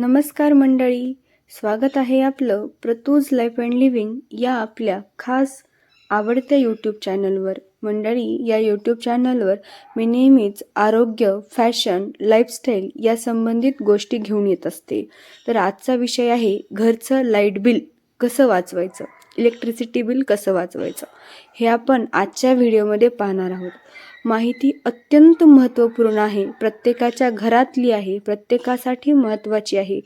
नमस्कार मंडळी. स्वागत आहे आपलं प्रतूज लाईफ अँड लिव्हिंग या आपल्या खास आवडत्या यूट्यूब चॅनलवर मंडळी या यूट्यूब चॅनलवर मी नेहमीच आरोग्य फॅशन लाईफस्टाईल या संबंधित गोष्टी घेऊन येत असते. तर आजचा विषय आहे घरचं लाइट बिल कसं वाचवायचं? इलेक्ट्रिसिटी बिल कसं वाचवायचं? हे आपण आजच्या व्हिडिओमध्ये पाहणार आहोत. माहिती अत्यंत महत्त्वपूर्ण आहे. प्रत्येकाच्या घरातली आहे प्रत्येकासाठी महत्त्वाची आहे.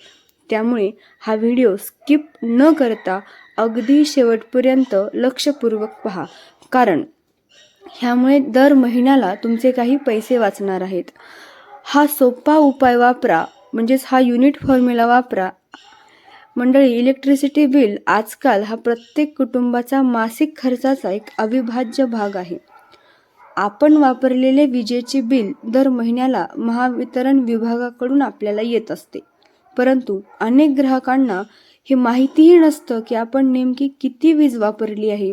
त्यामुळे हा व्हिडिओ स्किप न करता अगदी शेवटपर्यंत लक्षपूर्वक पहा. कारण ह्यामुळे दर महिन्याला तुमचे काही पैसे वाचणार आहेत. हा सोपा उपाय वापरा म्हणजेच हा युनिट फॉर्म्युला वापरा. मंडळी इलेक्ट्रिसिटी बिल आजकाल हा प्रत्येक कुटुंबाचा मासिक खर्चाचा एक अविभाज्य भाग आहे. आपण वापरलेले विजेचे बिल दर महिन्याला महावितरण विभागाकडून आपल्याला येत असते. परंतु अनेक ग्राहकांना हे माहितीही नसतं की आपण नेमकी किती वीज वापरली आहे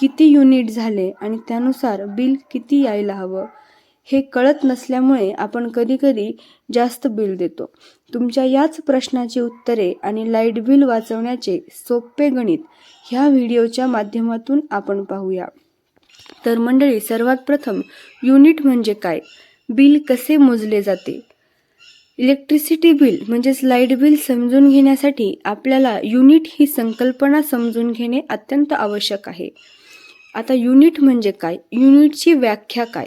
किती युनिट झाले आणि त्यानुसार बिल किती यायला हवं हे कळत नसल्यामुळे आपण कधीकधी जास्त बिल देतो. तुमच्या याच प्रश्नाची उत्तरे आणि लाइट बिल वाचवण्याचे सोपे गणित ह्या व्हिडिओच्या माध्यमातून आपण पाहूया. तर मंडळी सर्वात प्रथम युनिट म्हणजे काय? बिल कसे मोजले जाते? इलेक्ट्रिसिटी बिल म्हणजेच लाइट बिल समजून घेण्यासाठी आपल्याला युनिट ही संकल्पना समजून घेणे अत्यंत आवश्यक आहे. आता युनिट म्हणजे काय? युनिटची व्याख्या काय?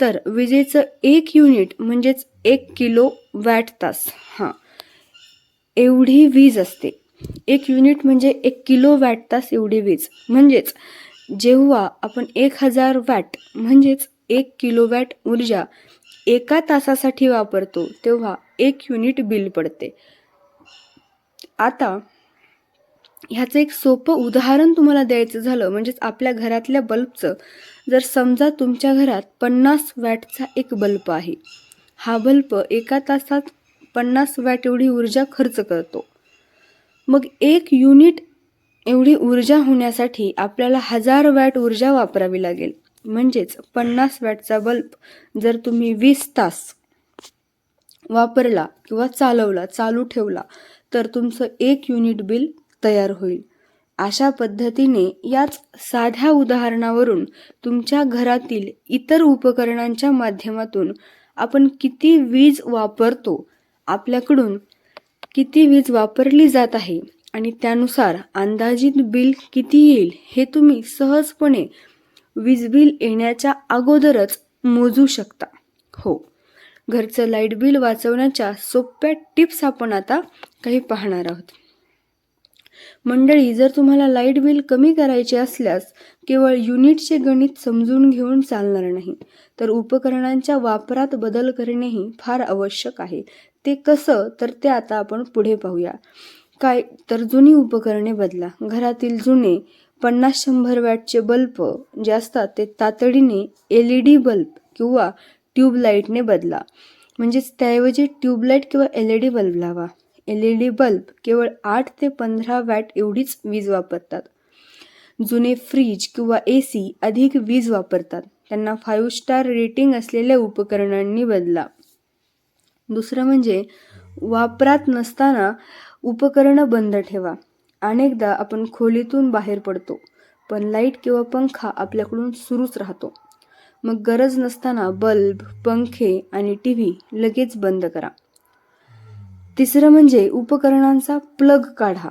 तर विजेचं एक युनिट म्हणजेच एक किलो वॅट तास. हां. एवढी वीज असते. एक युनिट म्हणजे एक किलो वॅट तास एवढी वीज. म्हणजेच जेव्हा आपण एक हजार वॅट म्हणजेच एक किलो वॅट ऊर्जा एका तासासाठी वापरतो तेव्हा एक युनिट बिल पडते. आता ह्याचं एक सोपं उदाहरण तुम्हाला द्यायचं झालं म्हणजेच आपल्या घरातल्या बल्बचं. जर समजा तुमच्या घरात पन्नास वॅटचा एक बल्ब आहे हा बल्ब एका तासात पन्नास वॅट एवढी ऊर्जा खर्च करतो. मग एक युनिट एवढी ऊर्जा होण्यासाठी आपल्याला हजार वॅट ऊर्जा वापरावी लागेल. म्हणजेच पन्नास वॅटचा बल्ब जर तुम्ही वीस तास वापरला किंवा चालवला चालू ठेवला तर तुमचं एक युनिट बिल तयार होईल. अशा पद्धतीने याच साध्या उदाहरणावरून तुमच्या घरातील इतर उपकरणांच्या माध्यमातून आपण किती वीज वापरतो आपल्याकडून किती वीज वापरली जात आहे आणि त्यानुसार अंदाजित बिल किती येईल हे तुम्ही सहजपणे वीज बिल येण्याच्या अगोदरच मोजू शकता. हो. घरचं लाइट बिल वाचवण्याच्या सोप्या टिप्स आपण आता काही पाहणार आहोत. मंडळी जर तुम्हाला लाइट बिल कमी करायचे असल्यास केवळ युनिटचे गणित समजून घेऊन चालणार नाही तर उपकरणांच्या वापरात बदल करणेही फार आवश्यक आहे. ते कसं? तर ते आता आपण पुढे पाहूया. काय तर जुनी उपकरणे बदला. घरातील जुने पन्नास शंभर वॅटचे बल्ब जे असतात ते तातडीने एल ई डी बल्ब किंवा ट्यूबलाईटने बदला. म्हणजेच त्याऐवजी ट्यूबलाईट किंवा एल ई डी बल्ब लावा. एल ई डी बल्ब केवळ आठ ते पंधरा वॅट एवढीच वीज वापरतात. जुने फ्रीज किंवा ए सी अधिक वीज वापरतात. त्यांना फाईव्ह स्टार रेटिंग असलेल्या उपकरणांनी बदला. दुसरं म्हणजे वापरात नसताना उपकरणं बंद ठेवा. अनेकदा आपण खोलीतून बाहेर पडतो पण लाइट किंवा पंखा आपल्याकडून सुरूच राहतो. मग गरज नसताना बल्ब पंखे आणि टी व्ही लगेच बंद करा. तिसरं म्हणजे उपकरणांचा प्लग काढा.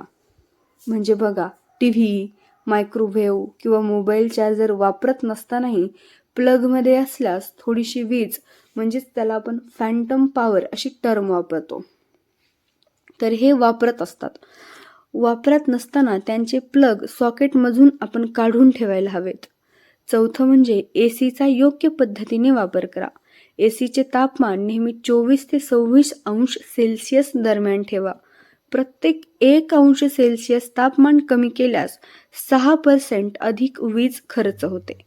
म्हणजे बघा टी व्ही मायक्रोवेव्ह किंवा मोबाईल चार्जर वापरत नसतानाही प्लगमध्ये असल्यास थोडीशी वीज म्हणजेच त्याला आपण फॅन्टम पॉवर अशी टर्म वापरतो. तर हे वापरत असतात. वापरत नसताना त्यांचे प्लग सॉकेटमधून आपण काढून ठेवायला हवेत. चौथं म्हणजे ए सीचा योग्य पद्धतीने वापर करा. ए सीचे तापमान नेहमी चोवीस ते सव्वीस अंश सेल्सिअस दरम्यान ठेवा. प्रत्येक एक अंश सेल्सिअस तापमान कमी केल्यास सहा पर्सेंट अधिक वीज खर्च होते.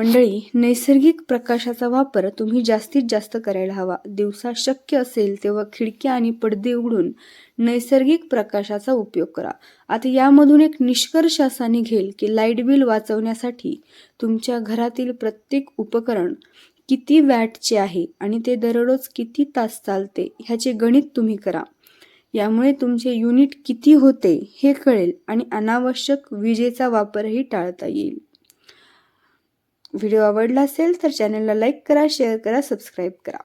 मंडळी नैसर्गिक प्रकाशाचा वापर तुम्ही जास्तीत जास्त करायला हवा. दिवसा शक्य असेल तेव्हा खिडक्या आणि पडदे उघडून नैसर्गिक प्रकाशाचा उपयोग करा. आता यामधून एक निष्कर्ष असा निघेल की लाइट बिल वाचवण्यासाठी तुमच्या घरातील प्रत्येक उपकरण किती वॅटचे आहे आणि ते दररोज किती तास चालते ह्याचे गणित तुम्ही करा. यामुळे तुमचे युनिट किती होते हे कळेल आणि अनावश्यक विजेचा वापरही टाळता येईल. व्हिडिओ आवडला असेल तर चॅनलला लाईक करा शेअर करा सबस्क्राईब करा.